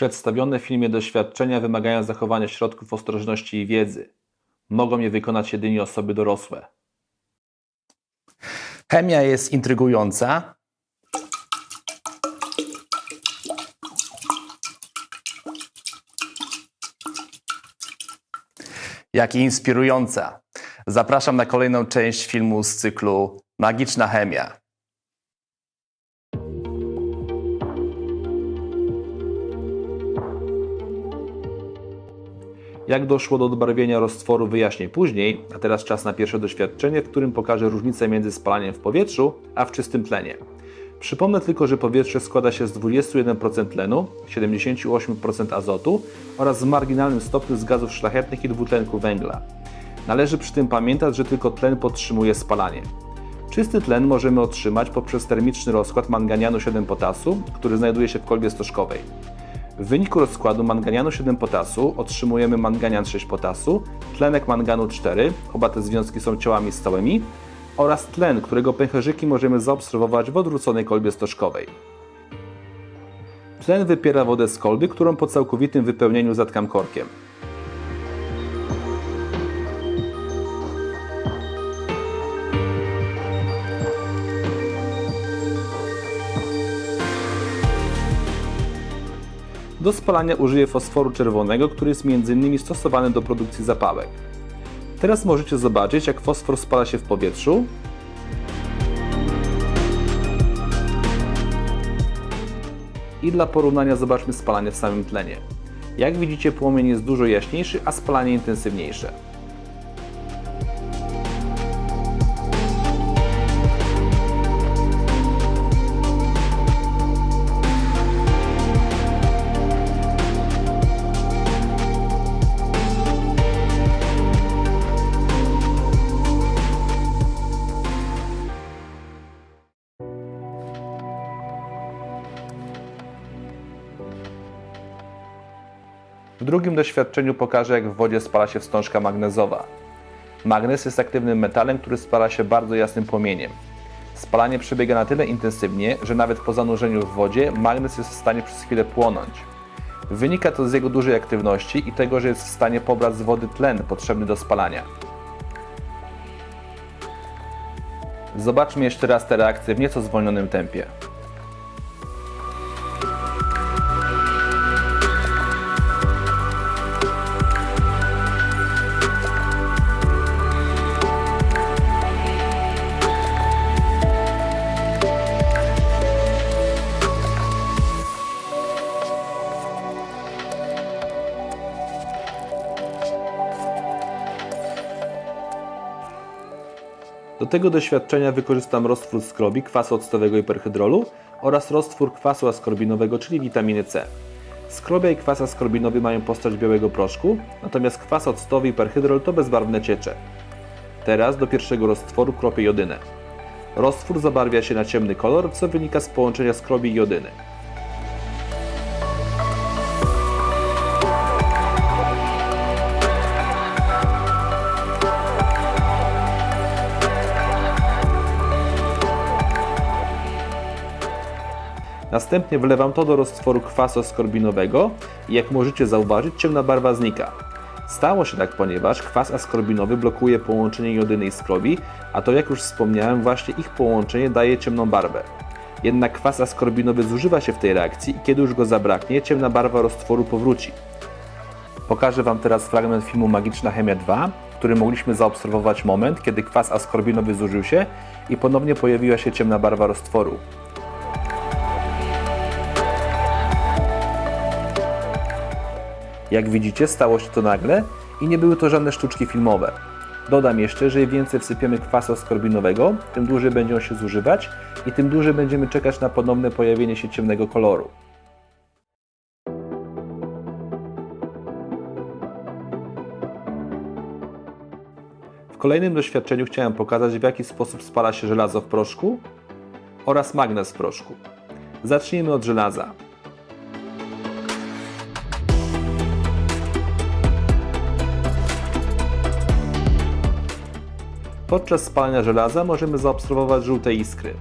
Przedstawione w filmie doświadczenia wymagają zachowania środków ostrożności i wiedzy. Mogą je wykonać jedynie osoby dorosłe. Chemia jest intrygująca. Jak i inspirująca. Zapraszam na kolejną część filmu z cyklu Magiczna Chemia. Jak doszło do odbarwienia roztworu wyjaśnię później, a teraz czas na pierwsze doświadczenie, w którym pokażę różnicę między spalaniem w powietrzu a w czystym tlenie. Przypomnę tylko, że powietrze składa się z 21% tlenu, 78% azotu oraz w marginalnym stopniu z gazów szlachetnych i dwutlenku węgla. Należy przy tym pamiętać, że tylko tlen podtrzymuje spalanie. Czysty tlen możemy otrzymać poprzez termiczny rozkład manganianu 7 potasu, który znajduje się w kolbie stożkowej. W wyniku rozkładu manganianu 7 potasu otrzymujemy manganian 6 potasu, tlenek manganu 4, oba te związki są ciałami stałymi, oraz tlen, którego pęcherzyki możemy zaobserwować w odwróconej kolbie stożkowej. Tlen wypiera wodę z kolby, którą po całkowitym wypełnieniu zatkam korkiem. Do spalania użyję fosforu czerwonego, który jest m.in. stosowany do produkcji zapałek. Teraz możecie zobaczyć, jak fosfor spala się w powietrzu. I dla porównania zobaczmy spalanie w samym tlenie. Jak widzicie, płomień jest dużo jaśniejszy, a spalanie intensywniejsze. W drugim doświadczeniu pokażę, jak w wodzie spala się wstążka magnezowa. Magnez jest aktywnym metalem, który spala się bardzo jasnym płomieniem. Spalanie przebiega na tyle intensywnie, że nawet po zanurzeniu w wodzie magnez jest w stanie przez chwilę płonąć. Wynika to z jego dużej aktywności i tego, że jest w stanie pobrać z wody tlen potrzebny do spalania. Zobaczmy jeszcze raz te reakcje w nieco zwolnionym tempie. Do tego doświadczenia wykorzystam roztwór skrobi, kwasu octowego i perhydrolu oraz roztwór kwasu askorbinowego, czyli witaminy C. Skrobia i kwas askorbinowy mają postać białego proszku, natomiast kwas octowy i perhydrol to bezbarwne ciecze. Teraz do pierwszego roztworu kropię jodynę. Roztwór zabarwia się na ciemny kolor, co wynika z połączenia skrobi i jodyny. Następnie wlewam to do roztworu kwasu askorbinowego i jak możecie zauważyć, ciemna barwa znika. Stało się tak, ponieważ kwas askorbinowy blokuje połączenie jodyny i skrobi, a to jak już wspomniałem, właśnie ich połączenie daje ciemną barwę. Jednak kwas askorbinowy zużywa się w tej reakcji i kiedy już go zabraknie, ciemna barwa roztworu powróci. Pokażę Wam teraz fragment filmu Magiczna Chemia 2, w którym mogliśmy zaobserwować moment, kiedy kwas askorbinowy zużył się i ponownie pojawiła się ciemna barwa roztworu. Jak widzicie, stało się to nagle i nie były to żadne sztuczki filmowe. Dodam jeszcze, że im więcej wsypiemy kwasu askorbinowego, tym dłużej będzie on się zużywać i tym dłużej będziemy czekać na ponowne pojawienie się ciemnego koloru. W kolejnym doświadczeniu chciałem pokazać, w jaki sposób spala się żelazo w proszku oraz magnez w proszku. Zacznijmy od żelaza. Podczas spalania żelaza możemy zaobserwować żółte iskry.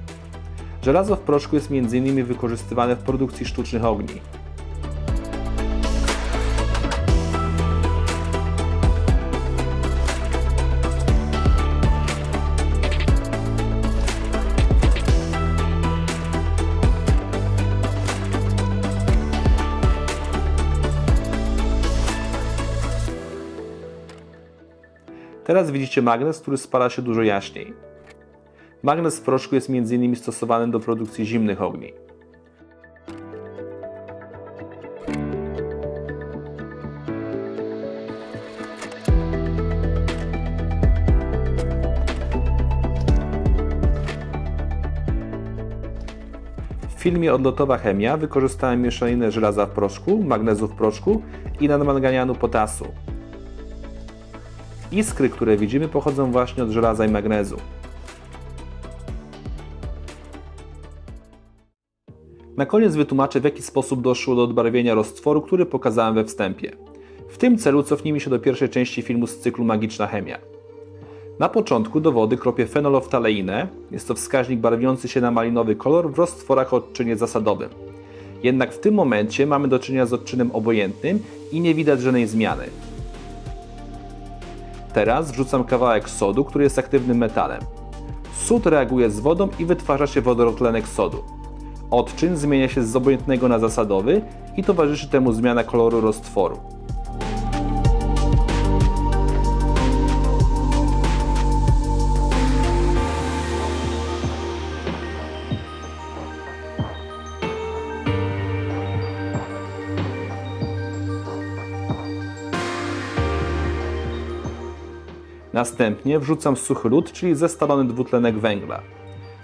Żelazo w proszku jest m.in. wykorzystywane w produkcji sztucznych ogni. Teraz widzicie magnez, który spala się dużo jaśniej. Magnez w proszku jest m.in. stosowany do produkcji zimnych ogni. W filmie Odlotowa chemia wykorzystałem mieszaninę żelaza w proszku, magnezu w proszku i nadmanganianu potasu. Iskry, które widzimy, pochodzą właśnie od żelaza i magnezu. Na koniec wytłumaczę, w jaki sposób doszło do odbarwienia roztworu, który pokazałem we wstępie. W tym celu cofnijmy się do pierwszej części filmu z cyklu Magiczna Chemia. Na początku do wody kropię fenoloftaleinę, jest to wskaźnik barwiący się na malinowy kolor w roztworach o odczynie zasadowym. Jednak w tym momencie mamy do czynienia z odczynem obojętnym i nie widać żadnej zmiany. Teraz wrzucam kawałek sodu, który jest aktywnym metalem. Sód reaguje z wodą i wytwarza się wodorotlenek sodu. Odczyn zmienia się z obojętnego na zasadowy i towarzyszy temu zmiana koloru roztworu. Następnie wrzucam suchy lód, czyli zestalony dwutlenek węgla.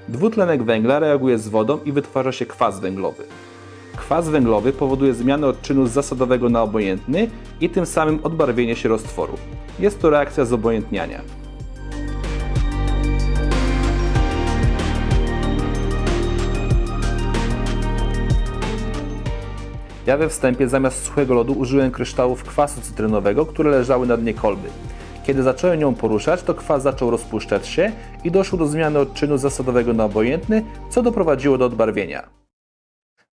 Dwutlenek węgla reaguje z wodą i wytwarza się kwas węglowy. Kwas węglowy powoduje zmianę odczynu z zasadowego na obojętny i tym samym odbarwienie się roztworu. Jest to reakcja zobojętniania. Ja we wstępie zamiast suchego lodu użyłem kryształów kwasu cytrynowego, które leżały na dnie kolby. Kiedy zacząłem ją poruszać, to kwas zaczął rozpuszczać się i doszło do zmiany odczynu zasadowego na obojętny, co doprowadziło do odbarwienia.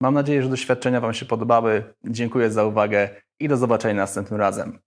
Mam nadzieję, że doświadczenia Wam się podobały. Dziękuję za uwagę i do zobaczenia następnym razem.